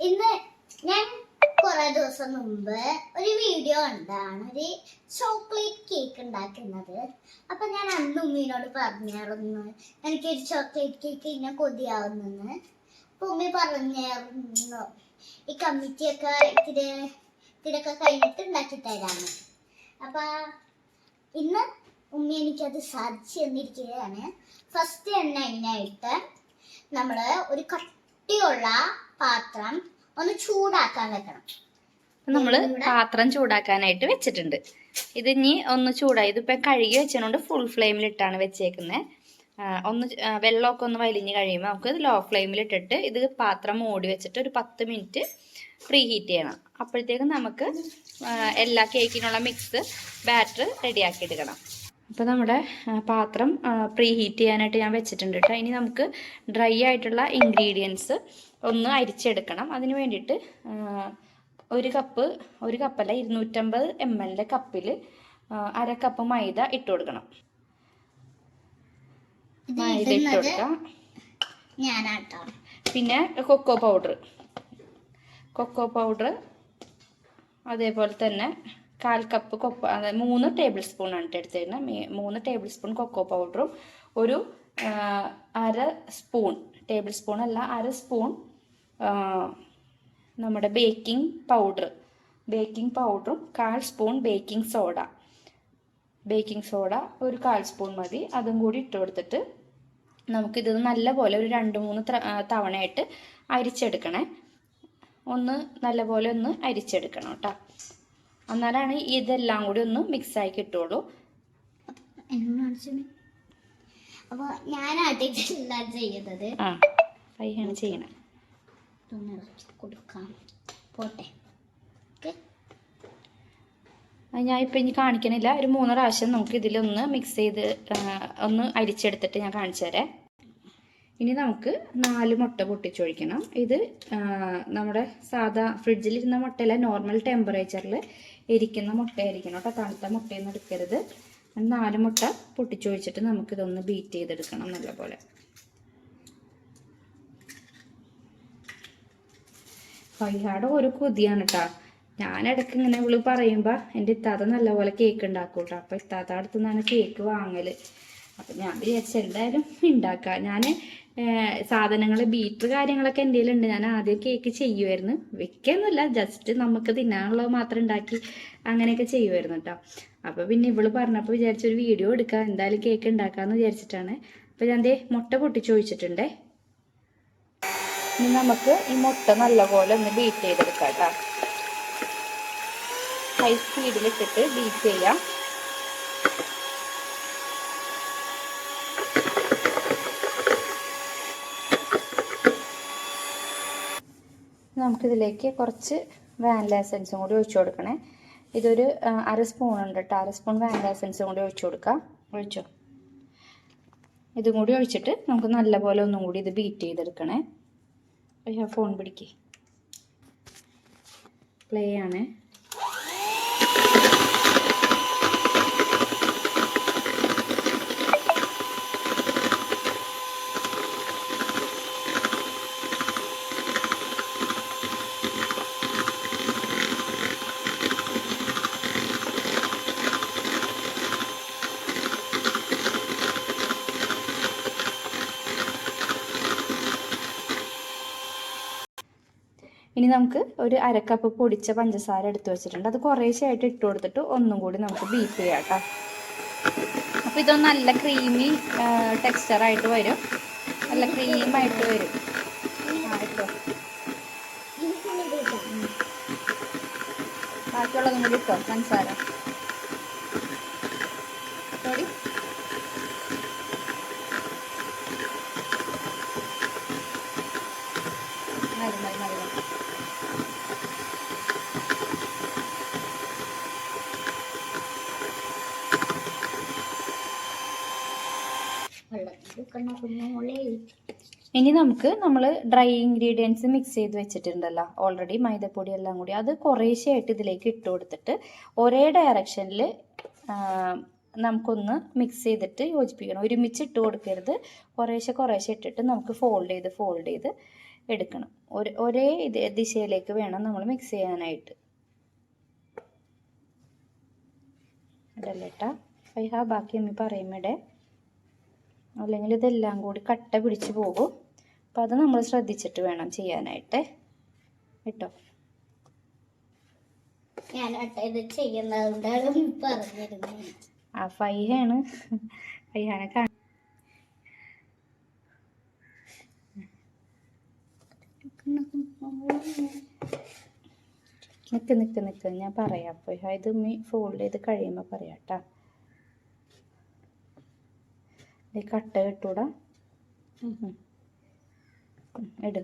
ഇന്ന് ഞാൻ കുറെ ദിവസം മുമ്പ് ഒരു വീഡിയോ കണ്ടാണ് ഒരു ചോക്ലേറ്റ് കേക്ക് ഉണ്ടാക്കുന്നത്. അപ്പൊ ഞാൻ അന്ന് ഉമ്മീനോട് പറഞ്ഞായിരുന്നു എനിക്കൊരു ചോക്ലേറ്റ് കേക്ക് ഇന്നെ കൊതിയാവുന്നെന്ന്. അപ്പൊ ഉമ്മി പറഞ്ഞായിരുന്നു ഈ കമ്മിറ്റിയൊക്കെ ഇതിന് ഇതിനൊക്കെ കഴിഞ്ഞിട്ട് ഉണ്ടാക്കി തരാണ് അപ്പൊ ഇന്ന് ഉമ്മി എനിക്കത് സാധിച്ചു തന്നിരിക്കുകയാണ്. ഫസ്റ്റ് എണ്ണ അതിനായിട്ട് നമ്മൾ ഒരു കട്ടിയുള്ള പാത്രം ഒന്ന് ചൂടാക്കാൻ വെക്കണം. നമ്മൾ പാത്രം ചൂടാക്കാനായിട്ട് വെച്ചിട്ടുണ്ട്. ഇത് ഇനി ഒന്ന് ചൂടായി. ഇതിപ്പോൾ കഴുകി വെച്ചതുകൊണ്ട് ഫുൾ ഫ്ലെയിമിൽ ഇട്ടാണ് വെച്ചേക്കുന്നത് ഒന്ന് വെള്ളമൊക്കെ ഒന്ന് വലിഞ്ഞ് കഴിയുമ്പോൾ നമുക്ക് ലോ ഫ്ലെയിമിൽ ഇട്ടിട്ട് ഇത് പാത്രം മൂടി വെച്ചിട്ട് ഒരു പത്ത് മിനിറ്റ് പ്രീ ഹീറ്റ് ചെയ്യണം. അപ്പോഴത്തേക്കും നമുക്ക് എല്ലാ കേക്കിനുള്ള മിക്സ് ബാറ്റർ റെഡിയാക്കി എടുക്കണം. അപ്പോൾ നമ്മുടെ പാത്രം പ്രീ ഹീറ്റ് ചെയ്യാനായിട്ട് ഞാൻ വെച്ചിട്ടുണ്ട് കേട്ടോ ഇനി നമുക്ക് ഡ്രൈ ആയിട്ടുള്ള ഇൻഗ്രീഡിയൻസ് ഒന്ന് അരിച്ചെടുക്കണം. അതിന് വേണ്ടിയിട്ട് ഒരു കപ്പ് ഒരു കപ്പല്ല ഇരുന്നൂറ്റമ്പത് എം എല്ലിന്റെ കപ്പിൽ അര കപ്പ് മൈദ ഇട്ട് കൊടുക്കണം. മൈദ ഇട്ട് കൊടുക്കാം. പിന്നെ കൊക്കോ പൗഡർ കൊക്കോ പൗഡർ അതേപോലെ തന്നെ കാൽ കപ്പ് കൊക്കോ മൂന്ന് ടേബിൾ സ്പൂൺ ആണ് എടുത്തിരുന്നത് മൂന്ന് ടേബിൾ സ്പൂൺ കൊക്കോ പൗഡറും ഒരു അര സ്പൂൺ ടേബിൾ സ്പൂൺ അല്ല അര സ്പൂൺ നമ്മുടെ ബേക്കിംഗ് പൗഡർ ബേക്കിംഗ് പൗഡറും കാൽ spoon baking soda baking soda ഒരു കാൽ സ്പൂൺ മതി. അതും കൂടി ഇട്ട് കൊടുത്തിട്ട് നമുക്കിത് നല്ലപോലെ ഒരു രണ്ട് മൂന്ന് തവണയായിട്ട് അരിച്ചെടുക്കണേ. ഒന്ന് നല്ലപോലെ ഒന്ന് അരിച്ചെടുക്കണം കേട്ടോ. എന്നാലാണ് ഇതെല്ലാം കൂടി ഒന്ന് മിക്സായി കിട്ടുള്ളൂ. എന്നോട് കാണിച്ചു അപ്പൊ ഞാനാണ് ചെയ്യുന്നത്. ആ ചെയ്യണേ. കൊടുക്കാം. പോട്ടെ. ഞാൻ ഇപ്പം ഇനി കാണിക്കണില്ല. ഒരു മൂന്ന് പ്രാവശ്യം നമുക്ക് ഇതിലൊന്ന് മിക്സ് ചെയ്ത് ഒന്ന് അരിച്ചെടുത്തിട്ട് ഞാൻ കാണിച്ചു തരാം ഇനി നമുക്ക് നാല് മുട്ട പൊട്ടിച്ചൊഴിക്കണം. ഇത് നമ്മുടെ സാധാ ഫ്രിഡ്ജിലിരുന്ന മുട്ടയല്ല നോർമൽ ടെമ്പറേച്ചറിൽ ഇരിക്കുന്ന മുട്ടയായിരിക്കണം കേട്ടോ. തണുത്ത മുട്ടയൊന്നും എടുക്കരുത്. നാല് മുട്ട പൊട്ടിച്ചൊഴിച്ചിട്ട് നമുക്കിതൊന്ന് ബീറ്റ് ചെയ്തെടുക്കണം നല്ലപോലെ. വയ്യാടെ ഒരു കൊതിയാണ് കേട്ടോ ഞാൻ ഇടയ്ക്ക് ഇങ്ങനെ ഇവൾ പറയുമ്പോൾ എന്റെ ഇത്താത്ത നല്ലപോലെ കേക്ക് ഉണ്ടാക്കും കേട്ടോ അപ്പോൾ ഇത്താത്ത അടുത്ത് നിന്നാണ് കേക്ക് വാങ്ങൽ അപ്പം ഞാൻ വിചാരിച്ചു എന്തായാലും ഉണ്ടാക്കാം ഞാൻ സാധനങ്ങൾ ബീറ്റർ കാര്യങ്ങളൊക്കെ എന്റെ ഉണ്ട് ഞാൻ ആദ്യം കേക്ക് ചെയ്യുമായിരുന്നു വെക്കൊന്നുമില്ല ജസ്റ്റ് നമുക്ക് തിന്നാനുള്ളത് മാത്രം ഉണ്ടാക്കി അങ്ങനെയൊക്കെ ചെയ്യുമായിരുന്നു കേട്ടോ അപ്പോൾ പിന്നെ ഇവൾ പറഞ്ഞപ്പോൾ വിചാരിച്ചൊരു വീഡിയോ എടുക്കാം. എന്തായാലും കേക്ക് ഉണ്ടാക്കാമെന്ന് വിചാരിച്ചിട്ടാണ്. അപ്പോൾ ഞാൻ ദേ മുട്ട പൊട്ടിച്ച് ഒഴിച്ചിട്ടുണ്ടേ. ഇനി നമുക്ക് ഈ മുട്ട നല്ലപോലെ ഒന്ന് ബീറ്റ് ചെയ്തെടുക്കാം കേട്ടോ ഹൈ സ്പീഡിലിട്ടിട്ട് ബീറ്റ് ചെയ്യാം. നമുക്കിതിലേക്ക് കുറച്ച് വാനില എസൻസും കൂടി ഒഴിച്ചു കൊടുക്കണേ. ഇതൊരു അര സ്പൂൺ ഉണ്ട് കേട്ടോ അര സ്പൂൺ വാനില എസൻസും കൂടി ഒഴിച്ചു കൊടുക്കാം. ഒഴിച്ചോ? ഇതും കൂടി ഒഴിച്ചിട്ട് നമുക്ക് നല്ലപോലെ ഒന്നും കൂടി ഇത് ബീറ്റ് ചെയ്തെടുക്കണേ. ഫോൺ പിടിക്കേ. പ്ലേ ആണ്. ഇനി നമുക്ക് ഒരു അരക്കപ്പ് പൊടിച്ച പഞ്ചസാര എടുത്തു വെച്ചിട്ടുണ്ട്. അത് കുറേശ്ശായിട്ട് ഇട്ട് കൊടുത്തിട്ട് ഒന്നും കൂടി നമുക്ക് ബീറ്റ് ചെയ്യാം കേട്ടോ അപ്പോൾ ഇതൊന്ന് നല്ല ക്രീമി ടെക്സ്ചറായിട്ട് വരും. നല്ല ക്രീമായിട്ട് വരും. ബാക്കിയുള്ളതും കൂടി ഇട്ടോ പഞ്ചസാര സോറി മതി മതി മതി മതി വെള്ളത്തിൽ കുഞ്ഞുമോളെ ഇനി നമുക്ക് നമ്മൾ ഡ്രൈ ഇൻഗ്രീഡിയൻസ് മിക്സ് ചെയ്ത് വെച്ചിട്ടുണ്ടല്ലോ. ഓൾറെഡി മൈദപ്പൊടി എല്ലാം കൂടി. അത് കുറേശ്ശെയായിട്ട് ഇതിലേക്ക് ഇട്ട് കൊടുത്തിട്ട് ഒരേ ഡയറക്ഷനിൽ നമുക്കൊന്ന് മിക്സ് ചെയ്തിട്ട് യോജിപ്പിക്കണം. ഒരുമിച്ച് ഇട്ട് കൊടുക്കരുത്. കുറേശ്ശെ കുറേശ്ശെ ഇട്ടിട്ട് നമുക്ക് ഫോൾഡ് ചെയ്ത് ഫോൾഡ് ചെയ്ത് എടുക്കണം. ഒരു ഒരേ ദിശയിലേക്ക് വേണം നമ്മൾ മിക്സ് ചെയ്യാനായിട്ട്. ഇടല്ലേട്ട ഫൈഹ ബാക്കി അമ്മി പറയുമ്പോടെ അല്ലെങ്കിൽ ഇതെല്ലാം കൂടി കട്ട പിടിച്ച് പോകും. അപ്പം അത് നമ്മൾ ശ്രദ്ധിച്ചിട്ട് വേണം ചെയ്യാനായിട്ട്. കേട്ടോ? ആ ഫൈഹയാണ് ഫൈഹാനെ കാണ. നിക്ക് നിക്ക് നിക്ക്. ഞാൻ പറയാം. അപ്പോൾ ഇത് മീ ഫോൾഡ് ചെയ്ത് കഴിയുമ്പോൾ പറയാം കേട്ടോ കട്ട കിട്ടൂടാ ഇട്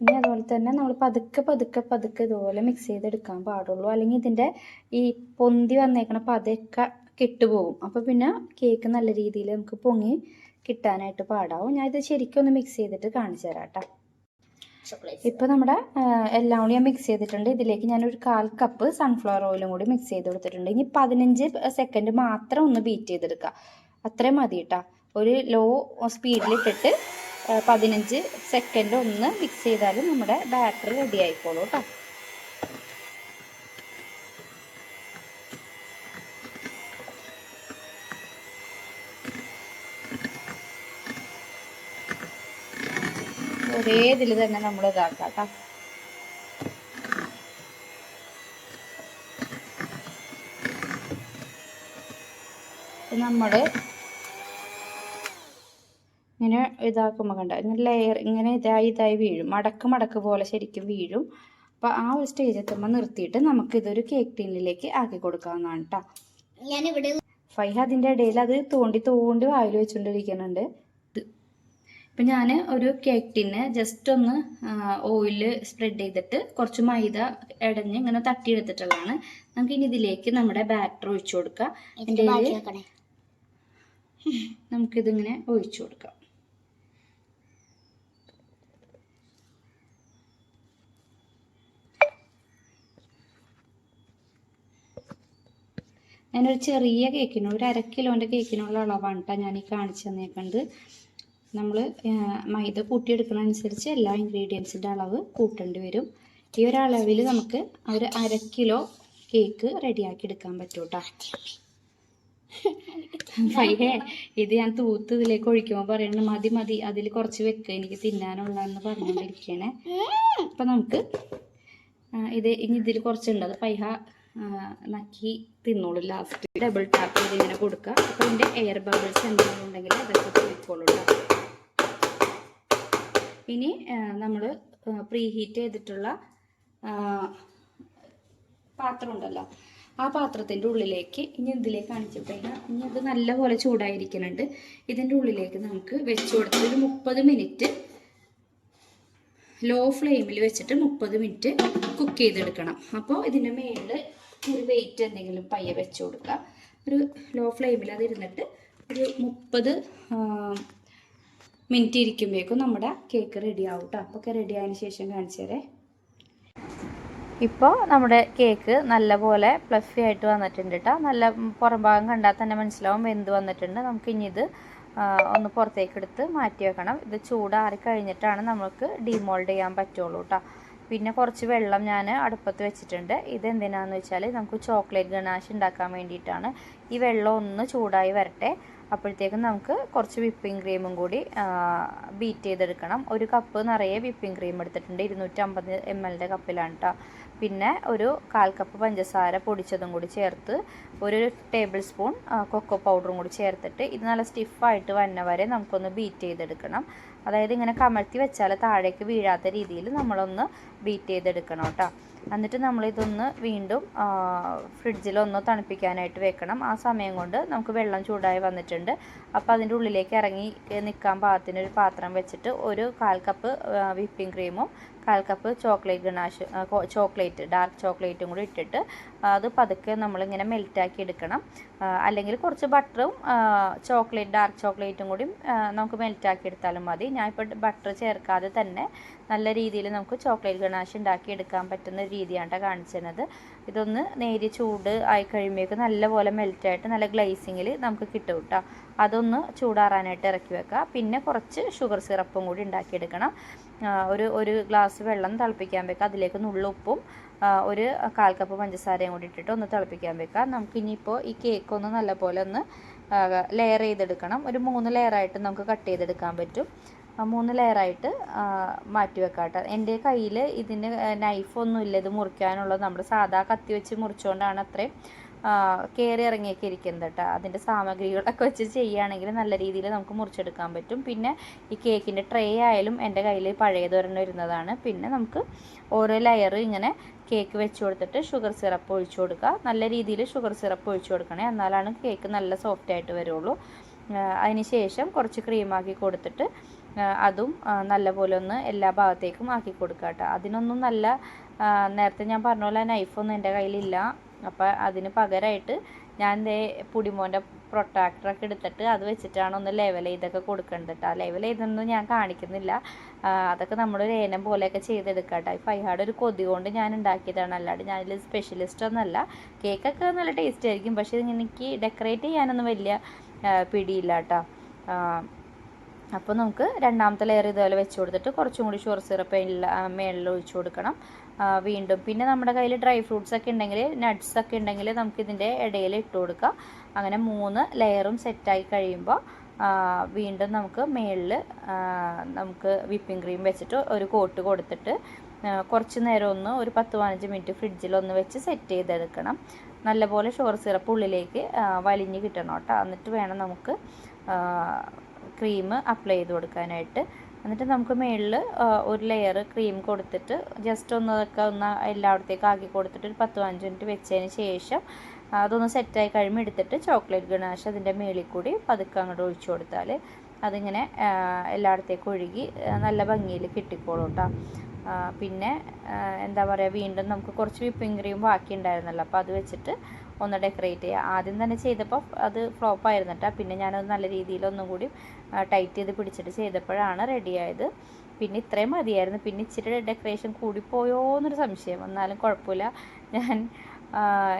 ഇനി അതുപോലെ തന്നെ നമ്മൾ പതുക്കെ പതുക്കെ പതുക്കെ ഇതുപോലെ മിക്സ് ചെയ്തെടുക്കാൻ പാടുള്ളൂ. അല്ലെങ്കിൽ ഇതിന്റെ ഈ പൊന്തി വന്നേക്കണ പതയൊക്കെ കെട്ടുപോകും. അപ്പോൾ പിന്നെ കേക്ക് നല്ല രീതിയിൽ നമുക്ക് പൊങ്ങി കിട്ടാനായിട്ട് പാടാവും. ഞാൻ ഇത് ശരിക്കും ഒന്ന് മിക്സ് ചെയ്തിട്ട് കാണിച്ചു തരാം കേട്ടോ. ഇപ്പോൾ നമ്മുടെ എല്ലാം കൂടി ഞാൻ മിക്സ് ചെയ്തിട്ടുണ്ട്. ഇതിലേക്ക് ഞാനൊരു കാൽ കപ്പ് സൺഫ്ലവർ ഓയിലും കൂടി മിക്സ് ചെയ്ത് കൊടുത്തിട്ടുണ്ട്. ഇനി പതിനഞ്ച് സെക്കൻഡ് മാത്രം ഒന്ന് ബീറ്റ് ചെയ്തെടുക്കുക. അത്രയും മതി ഒരു ലോ സ്പീഡിലിട്ടിട്ട് പതിനഞ്ച് സെക്കൻഡ് ഒന്ന് മിക്സ് ചെയ്താൽ നമ്മുടെ ബാറ്റർ റെഡി ആയിക്കോളൂ കേട്ടോ ഒരേ ഇതിൽ തന്നെ നമ്മൾ ഇതാക്കാം കേട്ടോ നമ്മൾ ഇങ്ങനെ ഇതാക്കുമ്പോൾ കണ്ട? ഇങ്ങനെ ലെയർ ഇങ്ങനെ ഇതായി ഇതായി വീഴും. മടക്ക് മടക്ക് പോലെ ശരിക്കും വീഴും. അപ്പോൾ ആ ഒരു സ്റ്റേജ് എത്തുമ്പോൾ നിർത്തിയിട്ട് നമുക്കിതൊരു കേക്ക് ടീനിലേക്ക് ആക്കി കൊടുക്കാവുന്നതാണ് കേട്ടോ ഫൈഹ അതിന്റെ ഇടയിൽ അത് തോണ്ടി തോണ്ടി വായിൽ വെച്ചുകൊണ്ടിരിക്കുന്നുണ്ട് ഇപ്പം ഞാൻ ഒരു കേക്ക് ടിന്ന് ജസ്റ്റ് ഒന്ന് ഓയിൽ സ്പ്രെഡ് ചെയ്തിട്ട് കുറച്ച് മൈദ ഇടഞ്ഞ് ഇങ്ങനെ തട്ടിയെടുത്തിട്ടുള്ളതാണ്. നമുക്ക് ഇനി ഇതിലേക്ക് നമ്മുടെ ബാറ്റർ ഒഴിച്ചു കൊടുക്കാം. നമുക്കിതിങ്ങനെ ഒഴിച്ചു കൊടുക്കാം. ഞാനൊരു ചെറിയ കേക്കിന് ഒരു അര കിലോന്റെ കേക്കിനുള്ള അളവാണ് കേട്ടോ ഞാൻ ഈ കാണിച്ചു തന്നേക്കണ്ട് നമ്മൾ മൈദ കൂട്ടിയെടുക്കുന്ന അനുസരിച്ച് എല്ലാ ഇൻഗ്രീഡിയൻസിന്റെ അളവ് കൂട്ടേണ്ടി വരും. ഈ ഒരളവിൽ നമുക്ക് ഒരു അര കിലോ കേക്ക് റെഡിയാക്കി എടുക്കാൻ പറ്റും കേട്ടോ പയ്യേ ഇത് ഞാൻ തൂത്ത് ഇതിലേക്ക് ഒഴിക്കുമ്പോൾ പറയണ മതി മതി അതിൽ കുറച്ച് വെക്കുക എനിക്ക് തിന്നാനുള്ളതെന്ന് പറഞ്ഞുകൊണ്ടിരിക്കണേ അപ്പം നമുക്ക് ഇത് ഇനി ഇതിൽ കുറച്ചുണ്ട്. അത് പൈഹ നക്കി തിന്നോളൂ ലാസ്റ്റ് ഡബിൾ ടാപ്പ് ചെയ്ത് ഇങ്ങനെ കൊടുക്കുക. അപ്പോൾ എയർ ബബിൾസ് എന്തെങ്കിലും ഉണ്ടെങ്കിൽ അതൊക്കെ പോയിക്കോളൂ ഇനി നമ്മൾ പ്രീ ഹീറ്റ് ചെയ്തിട്ടുള്ള പാത്രം ഉണ്ടല്ലോ ആ പാത്രത്തിന്റെ ഉള്ളിലേക്ക് ഇനി ഇതിലേക്ക് കാണിച്ചപ്പോഴാണ് ഇനി അത് നല്ലപോലെ ചൂടായിരിക്കുന്നുണ്ട്. ഇതിന്റെ ഉള്ളിലേക്ക് നമുക്ക് വെച്ച് കൊടുത്ത് ഒരു മുപ്പത് മിനിറ്റ് ലോ ഫ്ലെയിമിൽ വെച്ചിട്ട് മുപ്പത് മിനിറ്റ് കുക്ക് ചെയ്തെടുക്കണം. അപ്പോൾ ഇതിന്റെ മേളിൽ ഒരു വെയിറ്റ് എന്തെങ്കിലും പയ്യെ വെച്ച് കൊടുക്കുക ഒരു ലോ ഫ്ലെയിമിൽ അതിരുന്നിട്ട് ഒരു മുപ്പത് മിനിറ്റ് ഇരിക്കുമ്പോഴേക്കും നമ്മുടെ കേക്ക് റെഡി ആവും കേട്ടോ അപ്പോൾ റെഡി ആയതിനു ശേഷം കാണിച്ചു തരേ ഇപ്പോൾ നമ്മുടെ കേക്ക് നല്ലപോലെ പ്ലഫി ആയിട്ട് വന്നിട്ടുണ്ട് കേട്ടോ നല്ല പുറം ഭാഗം കണ്ടാൽ തന്നെ മനസ്സിലാവും വെന്ത് വന്നിട്ടുണ്ട്. നമുക്ക് ഇനി ഇത് ഒന്ന് പുറത്തേക്ക് എടുത്ത് മാറ്റി വെക്കണം. ഇത് ചൂടാറി കഴിഞ്ഞിട്ടാണ് നമുക്ക് ഡിമോൾഡ് ചെയ്യാൻ പറ്റുള്ളൂ കേട്ടോ പിന്നെ കുറച്ച് വെള്ളം ഞാൻ അടുപ്പത്ത് വെച്ചിട്ടുണ്ട്. ഇതെന്തിനാന്ന് വെച്ചാൽ നമുക്ക് ചോക്ലേറ്റ് ഗണാഷ് ഉണ്ടാക്കാൻ വേണ്ടിയിട്ടാണ്. ഈ വെള്ളം ഒന്ന് ചൂടായി വരട്ടെ. അപ്പോഴത്തേക്കും നമുക്ക് കുറച്ച് വിപ്പിംഗ് ക്രീമും കൂടി ബീറ്റ് ചെയ്തെടുക്കണം. ഒരു കപ്പ് നിറയെ വിപ്പിംഗ് ക്രീം എടുത്തിട്ടുണ്ട്. ഇരുന്നൂറ്റമ്പത് എം എല്ലിന്റെ കപ്പിലാണ് കേട്ടോ പിന്നെ ഒരു കാൽ കപ്പ് പഞ്ചസാര പൊടിച്ചതും കൂടി ചേർത്ത് ഒരു ടേബിൾ സ്പൂൺ കൊക്കോ പൗഡറും കൂടി ചേർത്തിട്ട് ഇത് നല്ല സ്റ്റിഫായിട്ട് വന്ന വരെ നമുക്കൊന്ന് ബീറ്റ് ചെയ്തെടുക്കണം. അതായത് ഇങ്ങനെ കമഴ്ത്തി വെച്ചാൽ താഴേക്ക് വീഴാത്ത രീതിയിൽ നമ്മളൊന്ന് ബീറ്റ് ചെയ്തെടുക്കണം കേട്ടോ എന്നിട്ട് നമ്മളിതൊന്ന് വീണ്ടും ഫ്രിഡ്ജിലൊന്ന് തണുപ്പിക്കാനായിട്ട് വെക്കണം. ആ സമയം കൊണ്ട് നമുക്ക് വെള്ളം ചൂടായി വന്നിട്ടുണ്ട്. അപ്പോൾ അതിന്റെ ഉള്ളിലേക്ക് ഇറങ്ങി നിൽക്കാൻ പാകത്തിന് ഒരു പാത്രം വെച്ചിട്ട് ഒരു കാൽ കപ്പ് വിപ്പിംഗ് ക്രീമും കാൽ cup chocolate ganache chocolate dark ചോക്ലേറ്റും കൂടി ഇട്ടിട്ട് അത് പതുക്കെ നമ്മളിങ്ങനെ മെൽറ്റാക്കി എടുക്കണം. അല്ലെങ്കിൽ കുറച്ച് ബട്ടറും ചോക്ലേറ്റ് ഡാർക്ക് ചോക്ലേറ്റും കൂടി നമുക്ക് മെൽറ്റാക്കി എടുത്താലും മതി. ഞാൻ ഇപ്പോൾ ബട്ടർ ചേർക്കാതെ തന്നെ നല്ല രീതിയിൽ നമുക്ക് ചോക്ലേറ്റ് ഗണാഷ് ഉണ്ടാക്കി എടുക്കാൻ പറ്റുന്ന രീതിയാണ് ട്ടോ കാണിച്ചിരുന്നത് ഇതൊന്ന് നേരിയ ചൂട് ആയി കഴിയുമ്പോഴേക്ക് നല്ലപോലെ മെൽറ്റായിട്ട് നല്ല ഗ്ലേസിങ്ങിൽ നമുക്ക് കിട്ടും കേട്ടോ അതൊന്ന് ചൂടാറാനായിട്ട് ഇറക്കി വെക്കുക. പിന്നെ കുറച്ച് ഷുഗർ സിറപ്പും കൂടി ഉണ്ടാക്കിയെടുക്കണം ഒരു ഒരു ഗ്ലാസ് വെള്ളം തിളപ്പിക്കാൻ വെക്കുക അതിലേക്ക് നുള്ളുപ്പും ഒരു കാൽ കപ്പ് പഞ്ചസാരയും കൂടി ഇട്ടിട്ട് ഒന്ന് തിളപ്പിക്കാൻ വെക്കുക നമുക്കിനിയിപ്പോൾ ഈ കേക്ക് ഒന്ന് നല്ലപോലെ ഒന്ന് ലെയർ ചെയ്തെടുക്കണം. ഒരു മൂന്ന് ലെയറായിട്ട് നമുക്ക് കട്ട് ചെയ്തെടുക്കാൻ പറ്റും. മൂന്ന് ലെയറായിട്ട് മാറ്റി വെക്കാം കേട്ടോ എന്റെ കയ്യിൽ ഇതിന് നൈഫൊന്നും ഇല്ല ഇത് മുറിക്കാനുള്ളത്. നമ്മുടെ സാധാ കത്തി വെച്ച് മുറിച്ചുകൊണ്ടാണ് അത്രയും. കയറി ഇറങ്ങിയൊക്കെ ഇരിക്കുന്നത് കേട്ടോ അതിന്റെ സാമഗ്രികളൊക്കെ വെച്ച് ചെയ്യുകയാണെങ്കിൽ നല്ല രീതിയിൽ നമുക്ക് മുറിച്ചെടുക്കാൻ പറ്റും. പിന്നെ ഈ കേക്കിന്റെ ട്രേ ആയാലും എന്റെ കയ്യിൽ പഴയതൊരെണ്ണം ഇരുന്നതാണ്. പിന്നെ നമുക്ക് ഓരോ ലെയർ ഇങ്ങനെ കേക്ക് വെച്ച് കൊടുത്തിട്ട് ഷുഗർ സിറപ്പ് ഒഴിച്ചു കൊടുക്കുക. നല്ല രീതിയിൽ ഷുഗർ സിറപ്പ് ഒഴിച്ചു കൊടുക്കണേ. എന്നാലാണ് കേക്ക് നല്ല സോഫ്റ്റ് ആയിട്ട് വരുള്ളൂ. അതിന് ശേഷം കുറച്ച് ക്രീമാക്കി കൊടുത്തിട്ട് അതും നല്ലപോലെ ഒന്ന് എല്ലാ ഭാഗത്തേക്കും ആക്കി കൊടുക്കുക കേട്ടോ അതിനൊന്നും നല്ല നേരത്തെ ഞാൻ പറഞ്ഞ പോലെ നൈഫൊന്നും എന്റെ കയ്യിലില്ല അപ്പോൾ അതിന് പകരമായിട്ട് ഞാൻ ദേ പുടിമോന്റെ പ്രൊട്ടാക്ടറൊക്കെ എടുത്തിട്ട് അത് വെച്ചിട്ടാണ് ഒന്ന് ലെവൽ ചെയ്തൊക്കെ കൊടുക്കേണ്ടത് കേട്ടോ ലെവൽ ചെയ്തൊന്നും ഞാൻ കാണിക്കുന്നില്ല. അതൊക്കെ നമ്മളൊരു ഏനം പോലെയൊക്കെ ചെയ്തെടുക്കുക കേട്ടോ ഈ ഫൈഹാട് ഒരു കൊതി കൊണ്ട് ഞാൻ ഉണ്ടാക്കിയതാണ്. അല്ലാണ്ട് ഞാനിൽ സ്പെഷ്യലിസ്റ്റ് ഒന്നല്ല. കേക്കൊക്കെ നല്ല ടേസ്റ്റ് ആയിരിക്കും. പക്ഷേ എനിക്ക് ഡെക്കറേറ്റ് ചെയ്യാനൊന്നും വലിയ പിടിയില്ല കേട്ടോ അപ്പോൾ നമുക്ക് രണ്ടാമത്തെ ലെയർ ഇതുപോലെ വെച്ച് കൊടുത്തിട്ട് കുറച്ചും കൂടി ഷുഗർ സിറപ്പ് മേളിൽ ഒഴിച്ചു കൊടുക്കണം. വീണ്ടും പിന്നെ നമ്മുടെ കയ്യിൽ ഡ്രൈ ഫ്രൂട്ട്സ് ഒക്കെ ഉണ്ടെങ്കിൽ നട്ട്സ് ഒക്കെ ഉണ്ടെങ്കിൽ നമുക്ക് ഇതിന്റെ ഇടയിൽ ഇട്ട് കൊടുക്കാം. അങ്ങനെ മൂന്ന് ലെയറും സെറ്റായി കഴിയുമ്പോൾ വീണ്ടും നമുക്ക് മേളിൽ നമുക്ക് വിപ്പിംഗ് ക്രീം വെച്ചിട്ട് ഒരു കോട്ട് കൊടുത്തിട്ട് കുറച്ച് നേരം ഒന്ന് ഒരു പത്ത് പതിനഞ്ച് മിനിറ്റ് ഫ്രിഡ്ജിൽ ഒന്ന് വെച്ച് സെറ്റ് ചെയ്തെടുക്കണം. നല്ലപോലെ ഷുഗർ സിറപ്പ് ഉള്ളിലേക്ക് വലിഞ്ഞ് കിട്ടണം കേട്ടോ. എന്നിട്ട് വേണം നമുക്ക് ക്രീം അപ്ലൈ ചെയ്ത് കൊടുക്കാനായിട്ട്. എന്നിട്ട് നമുക്ക് മുകളിൽ ഒരു ലെയർ ക്രീം കൊടുത്തിട്ട് ജസ്റ്റ് ഒന്ന് അതൊക്കെ ഒന്ന് എല്ലായിടത്തേക്ക് ആക്കി കൊടുത്തിട്ട് ഒരു പത്ത് പതിനഞ്ച് മിനിറ്റ് വെച്ചതിന് ശേഷം അതൊന്ന് സെറ്റായി കഴിയുമ്പോൾ എടുത്തിട്ട് ചോക്ലേറ്റ് ഗണാഷ് അതിന്റെ മേളിൽ കൂടി പതുക്കെ അങ്ങോട്ട് ഒഴിച്ചു കൊടുത്താൽ അതിങ്ങനെ എല്ലായിടത്തേക്കും ഒഴുകി നല്ല ഭംഗിയിൽ കിട്ടിക്കോളും കേട്ടോ പിന്നെ എന്താ പറയുക വീണ്ടും നമുക്ക് കുറച്ച് വിപ്പിംഗ് ക്രീം ബാക്കി ഉണ്ടായിരുന്നല്ലോ അപ്പോൾ അത് വെച്ചിട്ട് ഒന്ന് ഡെക്കറേറ്റ് ചെയ്യുക. ആദ്യം തന്നെ ചെയ്തപ്പോൾ അത് ഫ്ലോപ്പ് ആയിരുന്നു കേട്ടോ പിന്നെ ഞാനത് നല്ല രീതിയിൽ ഒന്നും കൂടി ടൈറ്റ് ചെയ്ത് പിടിച്ചിട്ട് ചെയ്തപ്പോഴാണ് റെഡി ആയത്. പിന്നെ ഇത്രയും മതിയായിരുന്നു. പിന്നെ ഇച്ചിരി ഡെക്കറേഷൻ കൂടിപ്പോയോ എന്നൊരു സംശയം. എന്നാലും കുഴപ്പമില്ല. ഞാൻ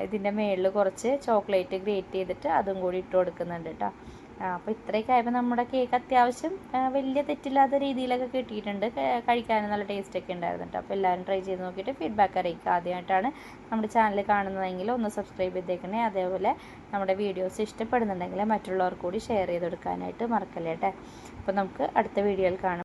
ഇതിന്റെ മേളിൽ കുറച്ച് ചോക്ലേറ്റ് ഗ്രേറ്റ് ചെയ്തിട്ട് അതും കൂടി ഇട്ട് കൊടുക്കുന്നുണ്ട് കേട്ടോ അപ്പോൾ ഇത്രയൊക്കെ ആയപ്പോൾ നമ്മുടെ കേക്ക് അത്യാവശ്യം വലിയ തെറ്റില്ലാത്ത രീതിയിലൊക്കെ കിട്ടിയിട്ടുണ്ട്. കഴിക്കാനും നല്ല ടേസ്റ്റ് ഒക്കെ ഉണ്ടായിരുന്നു കേട്ടോ അപ്പോൾ എല്ലാവരും ട്രൈ ചെയ്ത് നോക്കിയിട്ട് ഫീഡ്ബാക്ക് അറിയിക്കുക. ആദ്യമായിട്ടാണ് നമ്മുടെ ചാനൽ കാണുന്നതെങ്കിൽ ഒന്ന് സബ്സ്ക്രൈബ് ചെയ്തേക്കണേ. അതേപോലെ നമ്മുടെ വീഡിയോസ് ഇഷ്ടപ്പെടുന്നുണ്ടെങ്കിൽ മറ്റുള്ളവർക്കൂടി ഷെയർ ചെയ്ത് കൊടുക്കാനായിട്ട് മറക്കല്ലേ കേട്ടോ അപ്പോൾ നമുക്ക് അടുത്ത വീഡിയോയിൽ കാണാം.